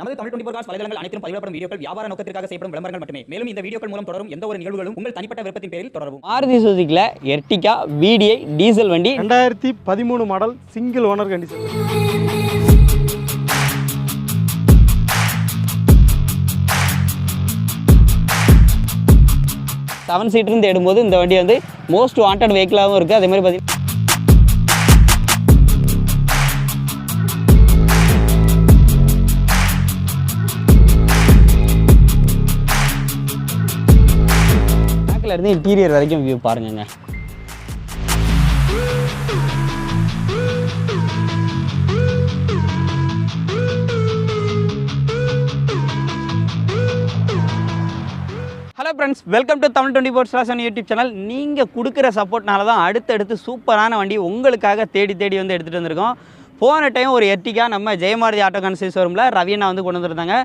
நமது Tamil twenty cos வலைதளங்கள் அனைத்தும் பதிவிடப்படும் வீடியோக்கள் வியாபார நோக்கத்திற்காக செய்யப்படும் விளம்பரங்கள் மட்டுமே. மேலும் இந்த வீடியோக்கள் மூலம் தொடரும் எந்த ஒரு நிகழ்வுகளும் உங்கள் தனிப்பட்ட விருப்பத்தின் பேரில் தொடரவும். மாருதி சுசுக்கியில் எர்டிகா விடிஐ டீசல் வண்டி. ரெண்டாயிரத்தி பதிமூணு model single owner condition. Seven சீட்டர்னு தேடும்போது இந்த வண்டி வந்து மோஸ்ட் வாண்டட் வெஹிக்கிளாகவும் இருக்குது அதே மாதிரி பார்த்தீங்கன்னா பேக்கில் இருந்து இன்டீரியர் வரைக்கும் view பாருங்கங்க. Hello friends welcome to Tamil twenty four star YouTube channel நீங்கள் கொடுக்குற சப்போர்ட்னால தான் அடுத்தடுத்து சூப்பரான வண்டி உங்களுக்காக தேடி தேடி வந்து எடுத்துகிட்டு வந்திருக்கோம். போன டைம் ஒரு எர்டிகா நம்ம ஜெயமாரதி ஆட்டோ கன்சல்ஸ் ஷோரூமில் ரவியண்ணா வந்து கொண்டு வந்திருந்தாங்க.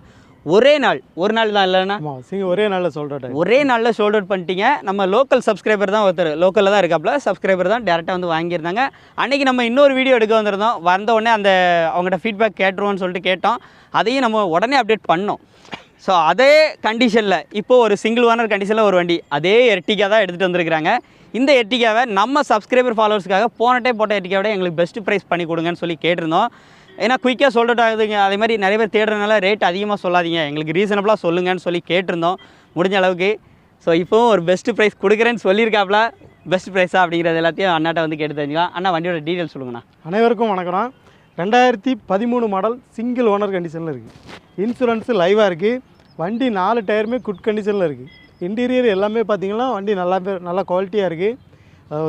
ஒரே நாள் ஒரு நாள் தான் இல்லைன்னா? ஒரே நாளில் சொல்கிற டைம் ஒரே நாளில் ஷோல்ட் அவுட் பண்ணிட்டீங்க. நம்ம லோக்கல் சப்ஸ்கிரைபர் தான் ஒருத்தர் லோக்கலில் தான் இருக்காப்புல சப்ஸ்கிரைபர் தான் டேரெக்டாக வந்து வாங்கியிருந்தாங்க. அன்றைக்கி நம்ம இன்னொரு வீடியோ எடுக்க வந்திருந்தோம். வந்த உடனே அந்த அவங்கள்ட்ட ஃபீட்பேக் கேட்டுருவோம்னு சொல்லிட்டு கேட்டோம். அதையும் நம்ம உடனே அப்டேட் பண்ணோம். ஸோ அதே கண்டிஷனில் இப்போது ஒரு சிங்கிள் ஓனர் கண்டிஷனில் ஒரு வண்டி அதே எர்டிகா தான் எடுத்துகிட்டு வந்திருக்கிறாங்க. இந்த எர்டிகாவை நம்ம சப்ஸ்கிரைபர் ஃபாலோவர்ஸ்க்காக போன டைம் போட்ட எர்டிகா விட எங்களுக்கு பெஸ்ட் ப்ரைஸ் பண்ணி கொடுங்கன்னு சொல்லி கேட்டிருந்தோம். ஏன்னா குயிக்காக சொல்லிட்டு ஆகுதுங்க அதே மாதிரி நிறைய பேர் தேடுறதுனால ரேட் அதிகமாக சொல்லாதீங்க. எங்களுக்கு ரீசனபிளாக சொல்லுங்கன்னு சொல்லி கேட்டிருந்தோம். முடிஞ்ச அளவுக்கு. ஸோ இப்போவும் ஒரு பெஸ்ட் ப்ரைஸ் கொடுக்குறேன்னு சொல்லியிருக்காப்புல பெஸ்ட் ப்ரைஸா அப்படிங்கிறது எல்லாத்தையும் அண்ணாட்ட வந்து கேட்டு தெரிஞ்சுக்கலாம். அண்ணா வண்டியோட டீட்டெயில் சொல்லுங்கண்ணா. அனைவருக்கும் வணக்கம் ரெண்டாயிரத்தி பதிமூணு மாடல் சிங்கிள் ஓனர் கண்டிஷனில் இருக்குது இன்சூரன்ஸு லைவாக இருக்குது வண்டி நாலு டயருமே குட் கண்டிஷனில் இருக்குது இன்டீரியர் எல்லாமே பார்த்தீங்கன்னா வண்டி நல்லா நல்லா குவாலிட்டியாக இருக்குது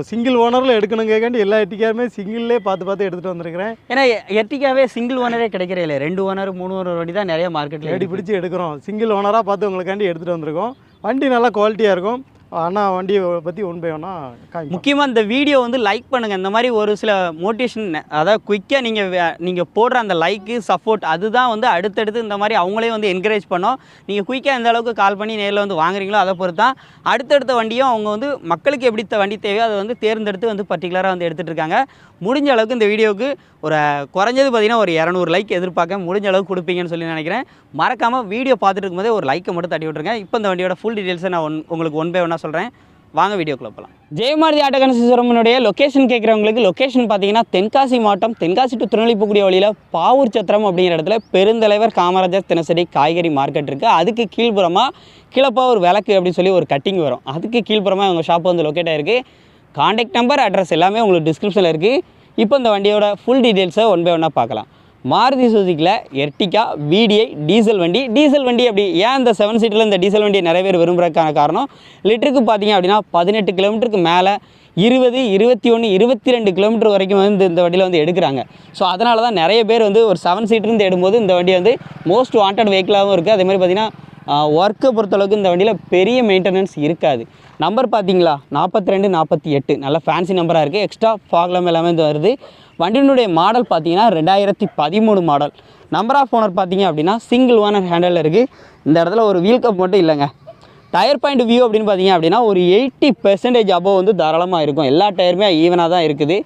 சிங்கிள் ஓனரில் எடுக்கணும் கேட்காண்டி எல்லா எட்டிக்காருமே சிங்கிள்லே பார்த்து பார்த்து எடுத்துகிட்டு வந்திருக்கிறேன். ஏன்னா எர்டிகாவே சிங்கிள் ஓனரே கிடைக்கிறே இல்லை. ரெண்டு ஓனர் மூணு ஓனர் வண்டி தான் நிறைய மார்க்கெட்டில் தேடி பிடிச்சி எடுக்கிறோம். சிங்கிள் ஓனராக பார்த்து உங்களுக்காண்டி எடுத்துகிட்டு வந்திருக்கோம். வண்டி நல்லா குவாலிட்டியாக இருக்கும். ஆனால் வண்டியை பற்றி ஒன் பை ஒன்றா முக்கியமாக இந்த வீடியோ வந்து லைக் பண்ணுங்கள் இந்த மாதிரி ஒரு சில மோட்டிவேஷன் அதாவது குயிக்காக நீங்கள் நீங்கள் போடுற அந்த லைக்கு சப்போர்ட் அதுதான் வந்து அடுத்தடுத்து இந்த மாதிரி அவங்களே வந்து என்கரேஜ் பண்ணோம். நீங்கள் குயிக்காக எந்த அளவுக்கு கால் பண்ணி நேரில் வந்து வாங்குறீங்களோ அதை பொறுத்து தான் அடுத்தடுத்த வண்டியும் அவங்க வந்து மக்களுக்கு எப்படி வண்டி தேவையோ அதை வந்து தேர்ந்தெடுத்து வந்து பர்டிகுலராக வந்து எடுத்துகிட்டு இருக்காங்க. முடிஞ்ச அளவுக்கு இந்த வீடியோவுக்கு ஒரு குறைஞ்சது பார்த்தீங்கன்னா ஒரு இரநூறு லைக் எதிர்பார்க்க முடிஞ்ச அளவுக்கு கொடுப்பீங்கன்னு சொல்லி நினைக்கிறேன். மறக்காமல் வீடியோ பார்த்துட்டு இருக்கும்போதே ஒரு லைக்கை மட்டும் தட்டி விட்ருங்க இப்போ இந்த வண்டியோட ஃபுல் டீட்டெயில்ஸை நான் உங்களுக்கு ஒன் பை நான் சொல்கிறேன் வாங்க வீடியோக்குள்ள போகலாம் ஜெயமாரதி ஆட்டகனசீஸ்வரமனுடைய லொக்கேஷன் கேட்குறவங்களுக்கு லொக்கேஷன் பார்த்தீங்கன்னா தென்காசி மாவட்டம் தென்காசி டு திருநெல்வேலிப்புக்கூடிய வழியில் பாவூர் சத்திரம் அப்படிங்கிற இடத்துல பெருந்தலைவர் காமராஜர் தினசரி காய்கறி மார்க்கெட் இருக்குது அதுக்கு கீழ்ப்புறமாக கீழப்பா ஒரு விளக்கு அப்படின்னு சொல்லி ஒரு கட்டிங் வரும். அதுக்கு கீழ்ப்புறமாக உங்கள் ஷாப் வந்து லொக்கேட் ஆகிருக்கு காண்டாக்ட் நம்பர் அட்ரஸ் எல்லாமே உங்களுக்கு டிஸ்கிரிப்ஷனில் இருக்குது இப்போ இந்த வண்டியோட ஃபுல் டீட்டெயில்ஸை ஒன் பை ஒன்னாக பார்க்கலாம். மாருதி சுசுக்கியில் எர்டிகா விடிஐ டீசல் வண்டி. டீசல் வண்டி அப்படி ஏன் இந்த செவன் சீட்டில் இந்த டீசல் வண்டியை நிறைய பேர் விரும்புறதுக்கான காரணம்? லிட்டருக்கு பார்த்தீங்க அப்படின்னா பதினெட்டு கிலோமீட்டருக்கு மேலே இருபது இருபத்தி ஒன்று இருபத்தி ரெண்டு கிலோமீட்டர் வரைக்கும் வந்து இந்த வண்டியில் வந்து எடுக்கிறாங்க. ஸோ அதனால தான் நிறைய பேர் வந்து ஒரு செவன் சீட்டர்னு எடும்போது இந்த வண்டி வந்து மோஸ்ட் வாண்டட் வெஹிக்கிளாகவும் இருக்குது அதே மாதிரி பார்த்தீங்கன்னா ஒர்க்கை பொறுத்தளவுக்கு இந்த வண்டியில் பெரிய மெயின்டெனன்ஸ் இருக்காது. நம்பர் பார்த்தீங்களா? நாற்பத்தி ரெண்டு நாற்பத்தி எட்டு. நல்ல ஃபேன்சி நம்பராக இருக்குது எக்ஸ்ட்ரா ஃபாக்லம் எல்லாமே இது வருது. வண்டியினுடைய மாடல் பார்த்தீங்கன்னா ரெண்டாயிரத்தி பதிமூணு மாடல் நம்பர் ஆஃப் ஓனர் பார்த்தீங்க அப்படின்னா சிங்கிள் ஓனர் ஹேண்டில் இருக்குது இந்த இடத்துல ஒரு வீல் கப் மட்டும் இல்லைங்க. டயர் பாயிண்ட் வியூ அப்படின்னு பார்த்தீங்க அப்படின்னா ஒரு எயிட்டி பெர்சன்டேஜ் அபோவ் வந்து தாராளமாக இருக்கும். எல்லா டயருமே ஈவனாக தான் இருக்குது.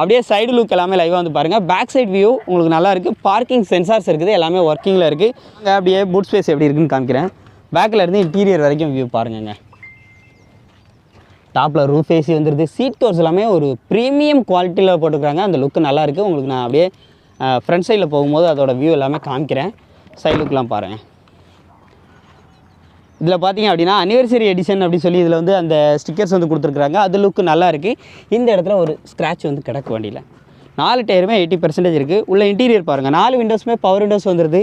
அப்படியே சைடு லுக் எல்லாமே லைவாக வந்து பாருங்கள் பேக் சைட் வியூ உங்களுக்கு நல்லா இருக்குது பார்க்கிங் சென்சார்ஸ் இருக்குது. எல்லாமே ஒர்க்கிங்கில் இருக்குது அங்கே அப்படியே பூட் ஸ்பேஸ் எப்படி இருக்குன்னு காமிக்கிறேன். பேக்கில் இருந்து இன்டீரியர் வரைக்கும் வியூ பாருங்கங்க. டாப்பில் ரூஃப் ஏசி வந்துடுது சீட் கவர்ஸ் எல்லாமே ஒரு ப்ரீமியம் குவாலிட்டியில் போட்டுக்கிறாங்க. அந்த லுக்கு நல்லா இருக்குது உங்களுக்கு நான் அப்படியே ஃப்ரண்ட் சைடில் போகும்போது அதோட வியூ எல்லாமே காமிக்கிறேன். சைடு லுக்லாம் பாருங்கள் இதில் பார்த்தீங்க அப்படின்னா அனிவர்சரி எடிஷன் அப்படின்னு சொல்லி இதில் வந்து அந்த ஸ்டிக்கர்ஸ் வந்து கொடுத்துருக்குறாங்க. அது லுக்கு நல்லா இருக்குது இந்த இடத்துல ஒரு ஸ்க்ராட்ச் வந்து கிடக்கு வண்டியில். நாலு டயருமே எயிட்டி பர்சன்டேஜ் இருக்குது உள்ள இன்டீரியர் பாருங்கள் நாலு விண்டோஸுமே பவர் விண்டோஸ் வந்துடுது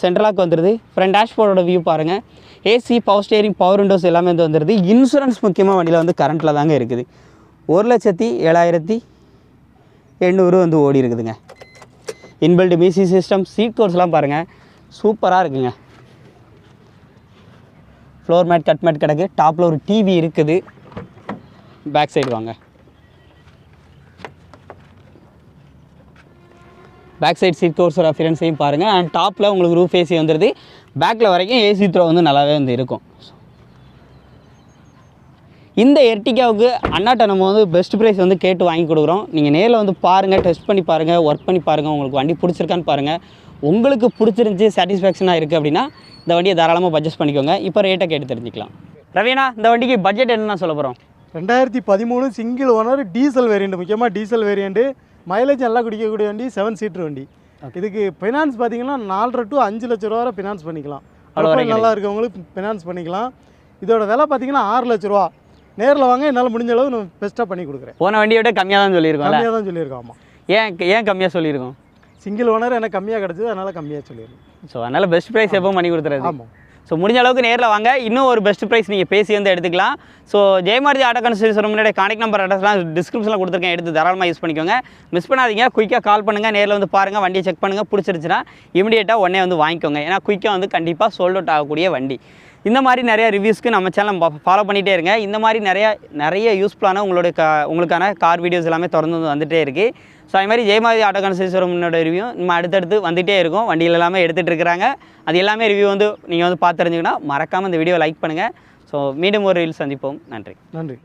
சென்ட்ரலாக் வந்துடுது ஃப்ரண்ட் டேஷ்போர்டோட வியூ பாருங்கள் AC power steering power windows எல்லாமே வந்து வந்துடுது இன்சூரன்ஸ் முக்கியமாக வண்டியில் வந்து கரண்ட்டில் தாங்க இருக்குது. ஒரு லட்சத்தி ஏழாயிரத்தி எண்ணூறு வந்து ஓடி இருக்குதுங்க. இன்பில்ட் மிசி சிஸ்டம் சீட் கோர்ஸ்லாம் பாருங்கள் சூப்பராக இருக்குங்க. ஃப்ளோர் மேட் கட் மேட் கிடக்கு. டாப்பில் ஒரு டிவி இருக்குது. பேக் சைடு வாங்க. பேக் சைடு சீட் கோர்ஸோட அஃபிரன்ஸையும் பாருங்கள் அண்ட் டாப்பில் உங்களுக்கு ரூஃப் ஏசி வந்துடுது பேக்கில் வரைக்கும் ஏசி த்ரோ வந்து நல்லாவே வந்து இருக்கும். இந்த எர்டிகாவுக்கு அண்ணாட்ட நம்ம வந்து பெஸ்ட் ப்ரைஸ் வந்து கேட்டு வாங்கி கொடுக்குறோம். நீங்கள் நேரில் வந்து பாருங்கள் டெஸ்ட் பண்ணி பாருங்கள் ஒர்க் பண்ணி பாருங்கள் உங்களுக்கு வண்டி பிடிச்சிருக்கான்னு பாருங்கள் உங்களுக்கு பிடிச்சிருந்துச்சி சாட்டிஸ்ஃபேக்ஷனாக இருக்குது அப்படின்னா இந்த வண்டியை தாராளமாக பட்ஜெட் பண்ணிக்கோங்க. இப்போ ரேட்டை கேட்டு தெரிஞ்சுக்கலாம். ரவீனா இந்த வண்டிக்கு பட்ஜெட் என்னன்னு சொல்ல போகிறோம் ரெண்டாயிரத்தி பதிமூணு சிங்கிள் ஓனர் டீசல் வேரியண்ட் முக்கியமாக டீசல் வேரியண்ட்டு மைலேஜ் நல்லா குடிக்கக்கூடிய வண்டி செவன் சீட்டர் வண்டி. இதுக்கு ஃபைனான்ஸ் பார்த்தீங்கன்னா நாலரை டு அஞ்சு லட்ச ரூபா வரை ஃபினான்ஸ் பண்ணிக்கலாம். அவ்வளோ நல்லா இருக்கவங்களுக்கு ஃபினான்ஸ் பண்ணிக்கலாம். இதோட விலை பார்த்தீங்கன்னா ஆறு லட்ச ரூபா. நேரில் வாங்க என்னால் முடிஞ்ச அளவு நான் பெஸ்ட்டாக பண்ணி கொடுக்குறேன். போன வண்டியை விட கம்மியாக தான் சொல்லியிருக்கோம்ல? கம்மியாக தான் சொல்லியிருக்கோம் ஆமாம் ஏன் ஏன் கம்மியாக சொல்லியிருக்கோம்? சிங்கிள் ஓனர் எனக்கு கம்மியாக கிடச்சது அதனால் கம்மியாக சொல்லியிருக்கோம். ஸோ அதனால் பெஸ்ட் ப்ரைஸ் எப்போ பண்ணி கொடுத்துறது. ஆமாம் ஸோ முடிஞ்ச அளவுக்கு நேரில் வாங்க. இன்னும் ஒரு பெஸ்ட் ப்ரைஸ் நீங்கள் பேசி வந்து எடுத்துக்கலாம். ஸோ ஜெயமாரதி ஆட்டோ கன்சல்டேஷன் முன்னாடி கான்டாக்ட் நம்பர் அட்ரஸ்லாம் டிஸ்கிரிப்ஷனில் கொடுத்துருக்கேன். எடுத்து தாராளமாக யூஸ் பண்ணிக்கோங்க. மிஸ் பண்ணாதீங்க. குயிக்காக கால் பண்ணுங்கள் நேரில் வந்து பாருங்கள் வண்டியை செக் பண்ணுங்கள் பிடிச்சிருச்சுன்னா இமீடியட்டாக உடனே வந்து வாங்கிக்கோங்க. ஏன்னா குயிக்காக வந்து கண்டிப்பாக சோல்ட் அவுட் ஆகக்கூடிய வண்டி. இந்த மாதிரி நிறைய ரிவ்யூஸ்க்கு நம்ம சேனல் ஃபாலோ பண்ணிகிட்டே இருங்க. இந்த மாதிரி நிறைய நிறைய யூஸ்ஃபுல்லான உங்களோட கா உங்களுக்கான கார் வீடியோஸ் எல்லாமே தொடர்ந்து வந்துகிட்டே இருக்குது ஸோ அது மாதிரி ஜெயமாதி ஆட்டோ கன்சல்டேஷனோட ரிவ்யூ நம்ம அடுத்தடுத்து வந்துகிட்டே இருக்கும். வண்டியில் எல்லாமே எடுத்துகிட்டு இருக்கிறாங்க. அது எல்லாமே ரிவ்யூ வந்து நீங்கள் வந்து பார்த்து தெரிஞ்சுக்கணும். மறக்காமல் இந்த வீடியோ லைக் பண்ணுங்கள் ஸோ மீண்டும் ஒரு ரீல் சந்திப்போம். நன்றி. நன்றி.